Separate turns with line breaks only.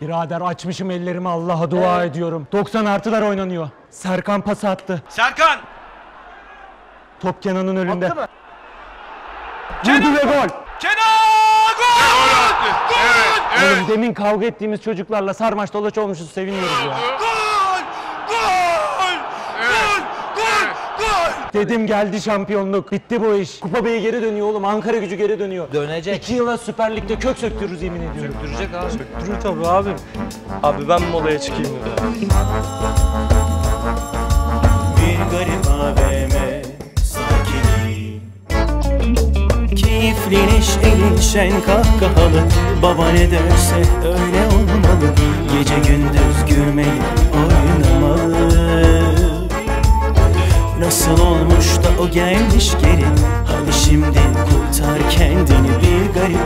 Birader açmışım ellerimi Allah'a dua ediyorum. 90 artılar oynanıyor. Serkan pas attı.
Serkan!
Top Kenan'ın önünde. Attı mı? Vurdu ve gol.
Kenan! Gol! Evet,
evet. Oğlum demin kavga ettiğimiz çocuklarla sarmaş dolaş olmuşuz seviniyoruz ya. Gol!
Gol! Gol! Gol! Gol!
Dedim geldi şampiyonluk. Bitti bu iş. Kupa Bey'i geri dönüyor oğlum. Ankara gücü geri dönüyor. Dönecek. İki yıla Süper Lig'de kök söktürürüz yemin ediyorum.
Dürecek abi.
Durur tabii abi. Abi ben molaya çıkayım ya.
Bir garip AVM sakini Keyifli neşeli şen kahkahalı Baba ne derse öyle olmalı Nasıl olmuş da o gelmiş geri? Hani şimdi kurtar kendini bir garip